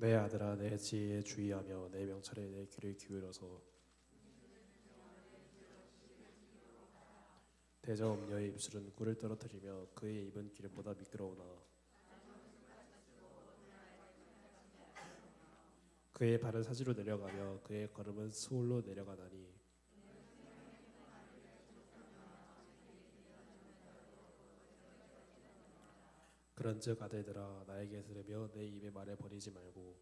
내 아들아 내 지혜에 주의하며 내 명철에 내 귀를 기울여서 대저 음녀의 입술은 꿀을 떨어뜨리며 그의 입은 기름보다 미끄러우나 그의 발은 사지로 내려가며 그의 걸음은 수올로 내려가나니 그런즉 아들들아 나에게 들으며 내 입의 말에 버리지 말고.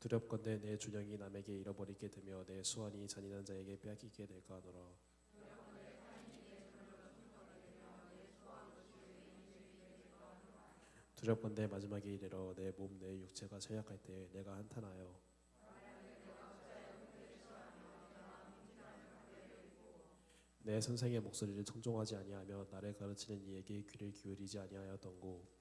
두렵건대 내 준영이 남에게 잃어버리게 되며 내 수완이 잔인한 자에게 빼앗기게 될까 하노라. 두렵건대 마지막에 이르러 내 몸 내 육체가 쇠약할 때 내가 한탄하여 내 선생의 목소리를 청종하지 아니하며 나를 가르치는 이에게 귀를 기울이지 아니하였던고.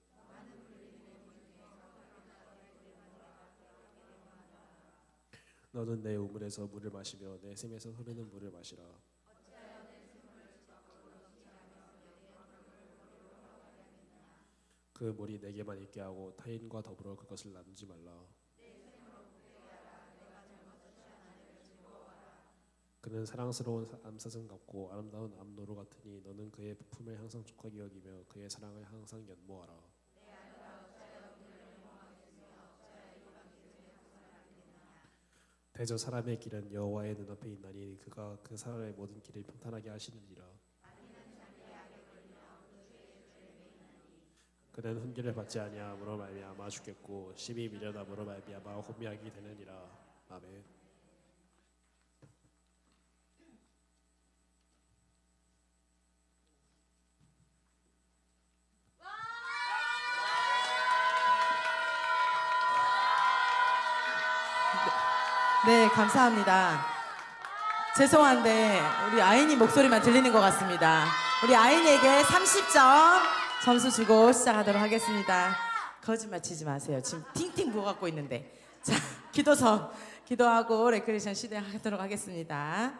너는 내 우물에서 물을 마시며 내 샘에서 흐르는 물을 마시라. 그 물이 내게만 있게 하고 타인과 더불어 그것을 나누지 말라 그는 사랑스러운 암사슴 같고 아름다운 암노루 같으니 너는 그의 품을 항상 족하게 여기며 그의 사랑을 항상 연모하라. 대저 사람의 길은 여호와의 눈앞에 있나니 그가 그 사람의 모든 길을 평탄하게 하시느니라. 그는 훈계를 받지 아니함으로 말미암아 죽겠고 심히 미련함으로 말미암아 혼미하게 되느니라. 아멘. 네, 감사합니다. 죄송한데 우리 아인이 목소리만 들리는 것 같습니다. 우리 아인에게 30점 점수 주고 시작하도록 하겠습니다. 거짓말 치지 마세요. 지금 팅팅 부어 갖고 있는데. 자, 기도서 기도하고 레크레이션 시대하도록 하겠습니다.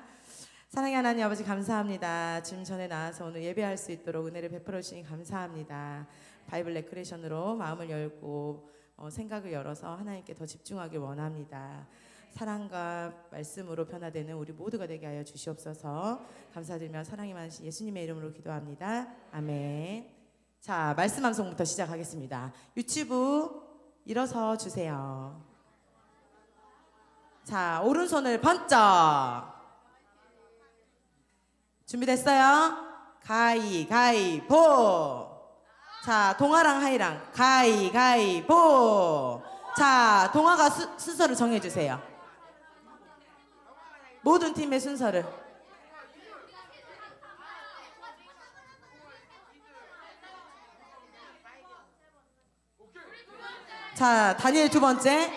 사랑의 하나님 아버지 감사합니다. 지금 전에 나와서 오늘 예배할 수 있도록 은혜를 베풀어 주시니 감사합니다. 바이블 레크레이션으로 마음을 열고 어, 생각을 열어서 하나님께 더 집중하길 원합니다. 사랑과 말씀으로 변화되는 우리 모두가 되게 하여 주시옵소서. 감사드리며 사랑이 많으신 예수님의 이름으로 기도합니다. 아멘. 자, 말씀 방송부터 시작하겠습니다. 유튜브 일어서 주세요. 자, 오른손을 번쩍. 준비됐어요? 가이 가이 보. 자, 동아랑 하이랑 가이 가이 보. 자, 동아가 수, 순서를 정해 주세요. 모든 팀의 순서를. 자, 다니엘 두 번째.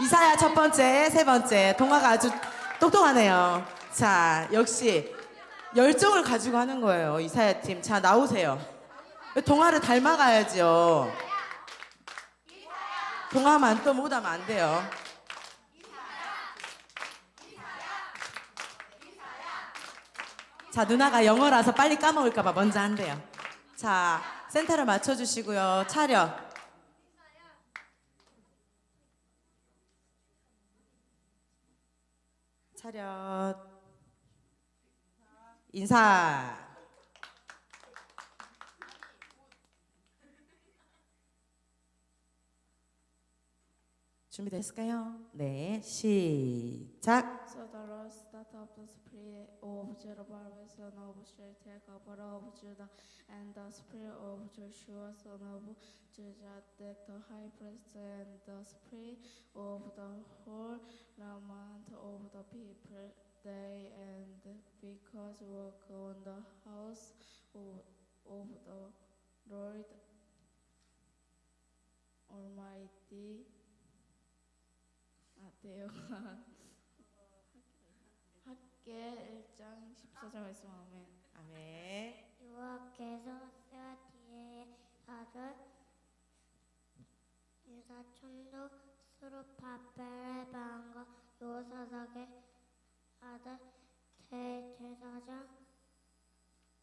이사야 첫 번째, 세 번째. 동아가 아주 똑똑하네요. 자, 역시 열정을 가지고 하는 거예요. 이사야 팀. 자, 나오세요. 동아를 닮아가야죠. 동아만 또 못하면 안 돼요. 자, 누나가 영어라서 빨리 까먹을까봐 먼저 한대요. 자, 센터를 맞춰주시고요. 차렷. 차렷. 인사. 준비됐을까요? 네, 시작. So the Lord start of the spirit of Zerubbabel son of Shealtiel of Judah, and the spirit of Joshua son of Jozadak the high priest, and the spirit of the whole remnant of the people. They and because work on the house of, of the Lord Almighty. 아, 돼요. 학계 1장 14절 말씀 아멘. 아멘. 여호와께서 세아디의 아들 유사촌도 스루파벨의 방과 요사삭의 아들 대제사장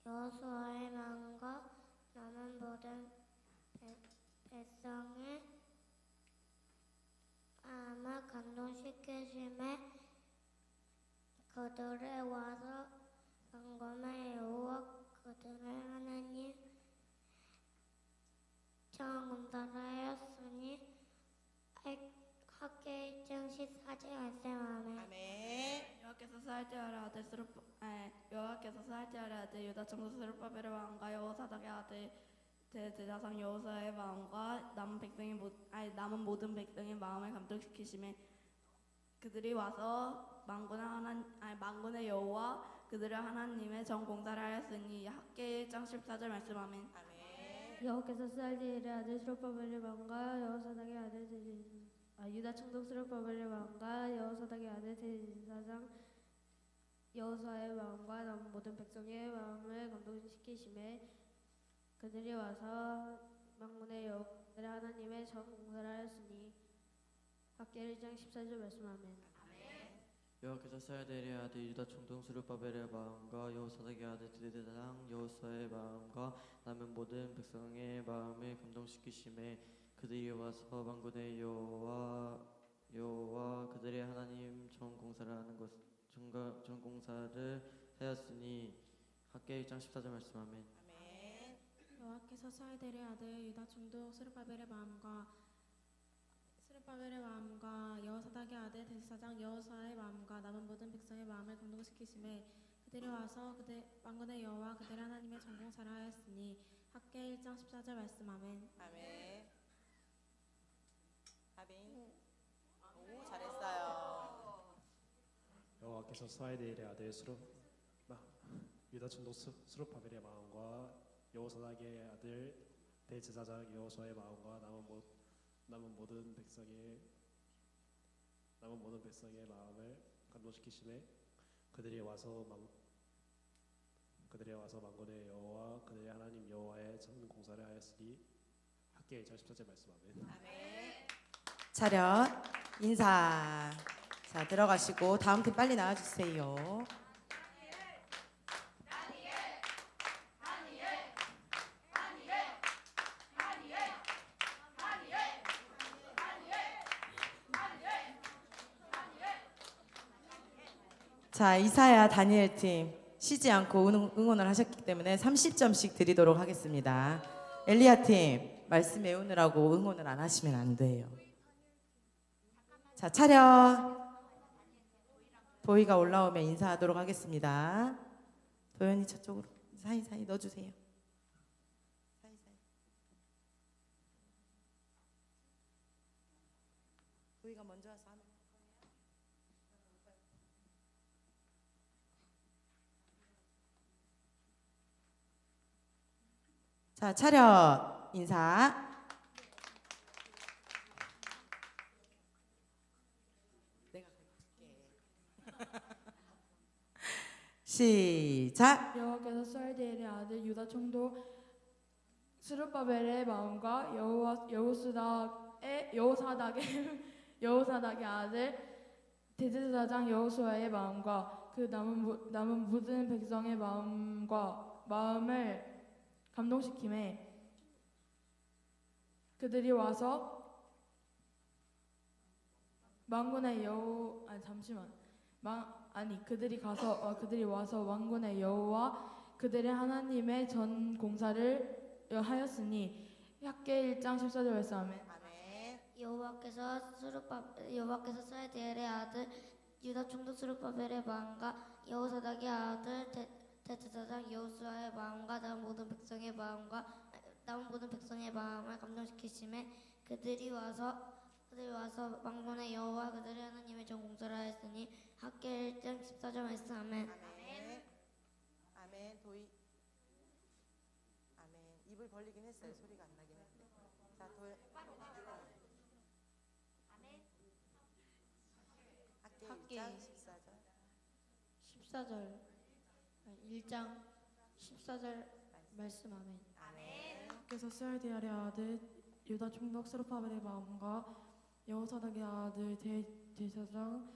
여수아의 망과 남은 모든 백- 백성의 마음을 감동시키심에 그들에 와서 영광의 여호와 그들의 하나님 청검사하였으니 학계 1장 14절 말씀하며 아멘. 여호와께서 살때하라 아들 스룹 아 여호와께서 살때하라 아들 유다 청소 스룹바벨의 왕과 여호사닥의 아들 대제사장 여호사의 마음과 남은 백성의 모 아니 남은 모든 백성의 마음을 감동시키심에 그들이 와서 만군의 하나 아니 만군의 여호와 그들의 하나님의 전 공사를 하였으니 학계 1장 14절 말씀하면 아멘. 여호께서 살디엘의 아들 스룹바벨의 왕과 여호사닥의 아들 대진 아 유다 총독 스룹바벨의 왕과 여호사닥의 아들 대진사장 여호수아의 마음과 남은 모든 백성의 마음을 감동시키심에 그들이 와서 망문의 여호와의 하나님의 전 공사를 하였으니 학계 1장 14절 말씀하면 여호와께서 사야델의 아들 유다 총독 스룹바벨의 마음과 여호사닥의 아들 드대장 여호수아의 마음과 남은 모든 백성의 마음을 감동시키심에 그들이 와서 만군의 여호와 여호와 그들의 하나님 전 공사를 하는 것 전가 전 공사를 하였으니 학계 1장 14절 말씀하면 아멘. 여호와께서 사이델의 아들 유다 총독 스르바벨의 마음과 스르바벨의 마음과 여호사닥의 아들 대사장 여호사의 마음과 남은 모든 백성의 마음을 감동시키심에 그들이 와서 그들 왕군의 여호와 그들 하나님의 전공사를 하였으니 학계 1장 14절 말씀 아멘. 아멘. 아멘. 오, 잘했어요. 여호와께서 스와이데일의 아들 스룹 마- 유다 스- 스룹바벨의 마음과 여호사닥의 아들 대제사장 여호수아의 마음과 남은 모 남은 모든 백성의 남은 모든 백성의 마음을 감동시키심에 그들이 와서 망 그들이 와서 만군의 여호와 그들의 하나님 여호와의 전 공사를 하였으니 학계 1장 14절 말씀하면 아멘. 차렷 인사. 자 들어가시고 다음 팀 빨리 나와주세요. 자 이사야 다니엘 팀 쉬지 않고 응- 응원을 하셨기 때문에 30점씩 드리도록 하겠습니다. 엘리야 팀 말씀 외우느라고 응원을 안 하시면 안 돼요. 자 차렷. 도희가 올라오면 인사하도록 하겠습니다. 도현이 저쪽으로 사이사이 넣어주세요. 도희가 먼저 와서 하면. 자 차렷 인사. 시작. 여호와께서 살디엘의 아들 유다 총독 스룹바벨의 마음과 여호와 여호수닥의 여호사닥의 여호사닥의 아들 대제사장 여호수아의 마음과 그 남은 모- 남은 모든 백성의 마음과 마음을 감동시킴에 그들이 와서 망군의 여호 아니 잠시만 망 아니 그들이 가서 어, 그들이 와서 왕군의 여호와 그들의 하나님의 전 공사를 하였으니 학계 1장 14절 말씀하면 아멘. 여호와께서 스룹바 여호와께서 사이디엘의 아들 유다 총독 스룹바벨의 마음과 여호사닥의 아들 대- 대 제사장 여호수아의 마음과 남은 모든 백성의 마음과 남은 모든 백성의 마음을 감동시키심에 그들이 와서 그들이 와서 왕군의 여호와 그들의 하나님의 전 공사를 하였으니 학계 1장 14절 말씀 아멘 아멘. 아멘. 도희. 아멘. 입을 벌리긴 했어요. 소리가 안 나긴 했는데. 자, 도희. 학계 학계. 1장 14절. 14절 1장 14절 말씀 아멘 아멘. 께서 스알디아의 아들 유다 총독 스루파벨의 마음과 여호사닥의 아들 대, 대사장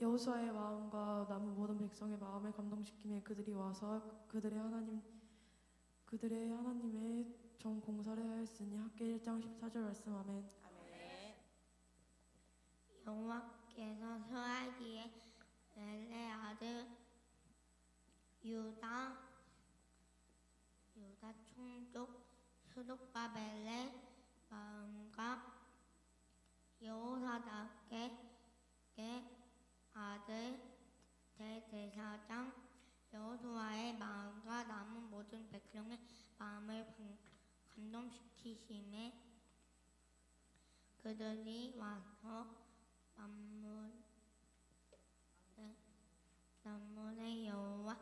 여호수아의 마음과 남은 모든 백성의 마음을 감동시키며 그들이 와서 그들의 하나님 그들의 하나님의 전 공사를 하였으니 학계 1장 14절 말씀 아멘. 여호와께서 소아기의 렐레 아들 유다 유다 총독 스룹바벨의 마음과 여호사닥의 아들 대제사장 여호수아의 마음과 남은 모든 백성의 마음을 감- 감동시키심에 그들이 와서 만물 네, 만물의 여호와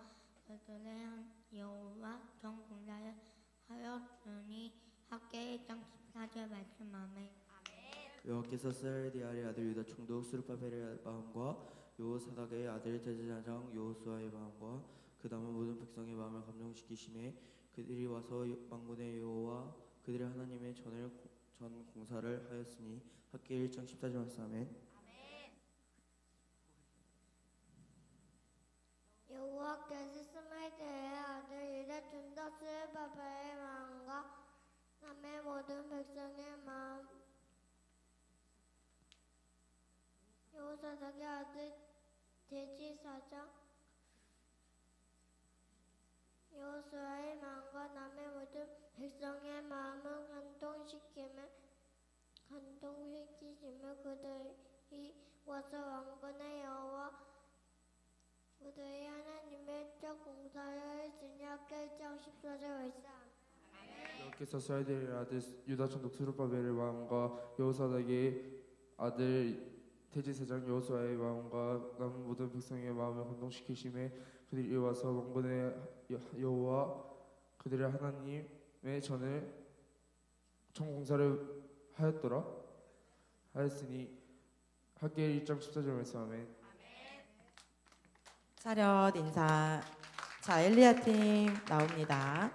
그들의 한 여호와 전 공사를 하였으니 학계 1장 14절 말씀하며 여호와께서 스라엘의 아들 유다 총독 스룹바벨의 마음과 여호사닥의 아들 대제사장 여호수아의 마음과 그 남은 모든 백성의 마음을 감동시키심에 그들이 와서 여- 만군의 여호와 그들의 하나님의 전을 고- 전 공사를 하였으니 학계 1장 14절 말씀 아멘. 여호와께서 스마이드의 아들 유다 총독 스룹바벨의 마음과 남의 모든 백성의 마음 여호사닥의 아들 대지사장 여호수아의 마음과 남의 모든 백성의 마음을 감동시키며 감동시키시며 그들이 와서 왕군의 여호와 그들의 하나님의 적 공사를 학계 1장 14절 말씀 여호와께서 스라엘의 아들 유다 총독 스룹바벨의 마음과 여호사닥의 아들 대제사장 여호수아의 마음과 남은 모든 백성의 마음을 감동시키심에 그들이 와서 왕군의 여- 여호와 그들의 하나님의 전을 청공사를 하였더라 하였으니 학계 1장 14절 말씀 아멘 차렷 인사. 자, 엘리야 팀 나옵니다.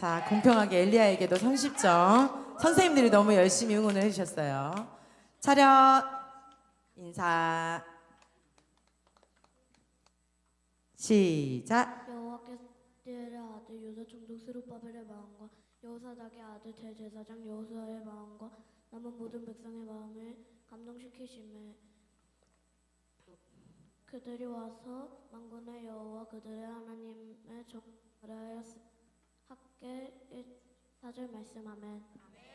자, 공평하게 엘리야에게도 30점. 선생님들이 너무 열심히 응원을 해주셨어요. 차렷 인사. 시작. 여호와께서 의 아들 유다 총독 스룹바벨의 마음과 여호사닥의 아들 대제사장 여호수아의 마음과 남은 모든 백성의 마음을 감동시키심에 그들이 와서 만군의 여호와 그들의 하나님의 학계 4절 말씀 아멘.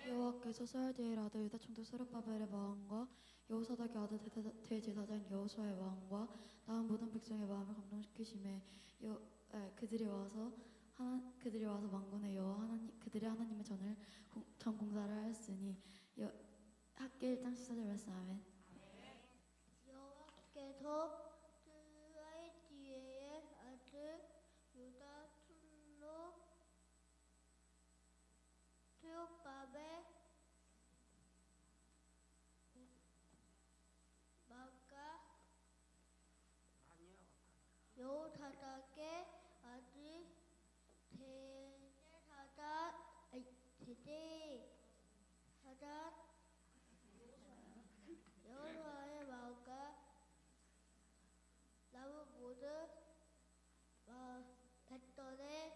여호와께서 스라엘의 아들 유다 총독 스룹바벨의 마음과 여호사닥의 아들 대제사- 대제사장 여호수아의 마음과 남은 모든 백성의 마음을 감동시키심에 여, 에, 그들이 와서 하나, 그들이 와서 만군의 여호와 하나님 그들의 하나님의 전을 공, 전 공사를 하였으니 여, 학계 1장 14절 말씀 아멘 여호와께서 스라이디의 아들 유다 총독 스룹바벨 마가 여호사닥의 아들 대제사장 아니 대제사장 여호와의 마음과 남은 모든 마- 백성의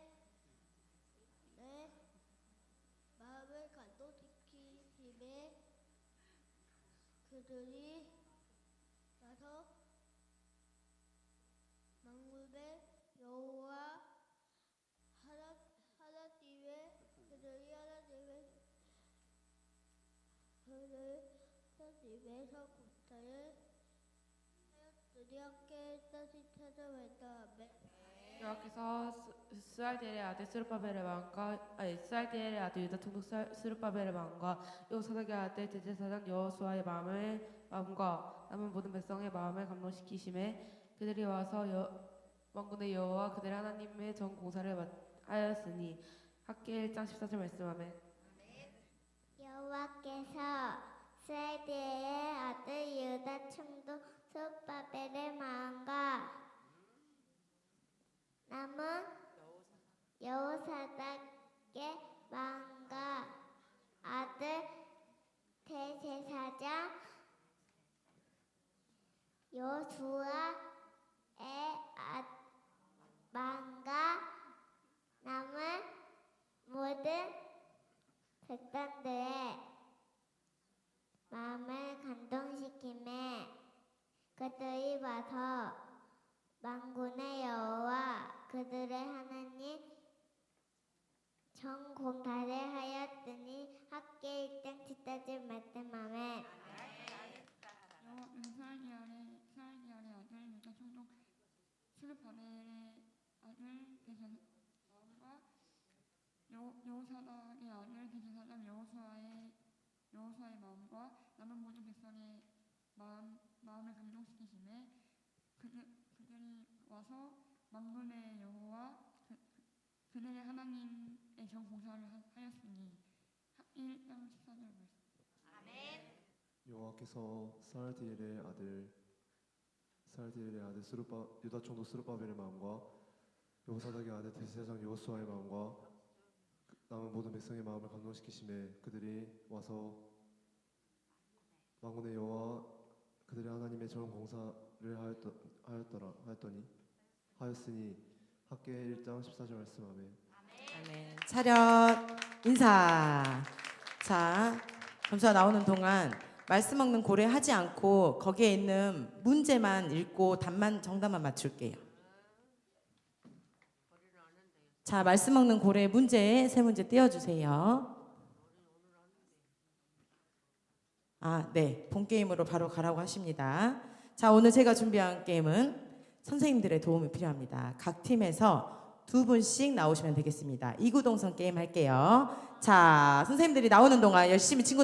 내 마음을 감동시키심에 그들이 와서 만군의 여호와 하나 하나님의 그들이 하나님의 그들 하나님의 성공사를 하였으니 여호와께서 스알디엘의 아들 스룹바벨의 마음과 아니 스알디엘의 아들 유다 스- 스룹바벨의 마음과 여호사닥의 아들 대제사장 여호수아의 마음을 마음과 남은 모든 백성의 마음을 감동시키심에 그들이 와서 여, 왕군의 여호와 그들의 하나님의 전 공사를 마- 하였으니 학계 1장 14절 말씀하면 여호와께서 스웨드의 아들 유다 총독 스바벨의 마음과 남은 여호사닥의 마음과 아들 대제사장 여수아의 아, 마음과 남은 모든 백성들의 마음을 감동시키며 그들이 와서 만군의 여호와 그들의 하나님 정공사를 하였더니 학계 말씀하며 이스라엘의 아래 이스라엘의 아래 아들 유다 총독 수르바벨의 아들 대제사장과 여호사닥의 아들 대제사장 여호수아의 여호수아의 마음과 남은 모든 백성의 마음 마음을 감동시키심에 그들 그들이 와서 만군의 여호와 그, 그들의 하나님의 정 공사를 하- 하였으니 1장 14절 말씀. 여호와께서 살디엘의 아들 살디엘의 아들 스루바 유다 총독 스루바벨의 마음과 여호사닥의 아들 대제사장 여호수아의 마음과 그 남은 모든 백성의 마음을 감동시키심에 그들이 와서 만군의 여호와 그들의 하나님의 전 공사를 하였더, 하였더라 하였더니 하였으니 학계 1장 14절 말씀하며 아멘. 차렷 인사. 자, 점수가 나오는 동안 말씀 먹는 고래 하지 않고 거기에 있는 문제만 읽고 답만 정답만 맞출게요. 자, 말씀 먹는 고래 문제 세 문제 띄워주세요. 아, 네, 본 게임으로 바로 가라고 하십니다. 자, 오늘 제가 준비한 게임은 선생님들의 도움이 필요합니다. 각 팀에서 두 분씩 나오시면 되겠습니다. 이구동성 게임 할게요. 자, 선생님들이 나오는 동안 열심히 친구들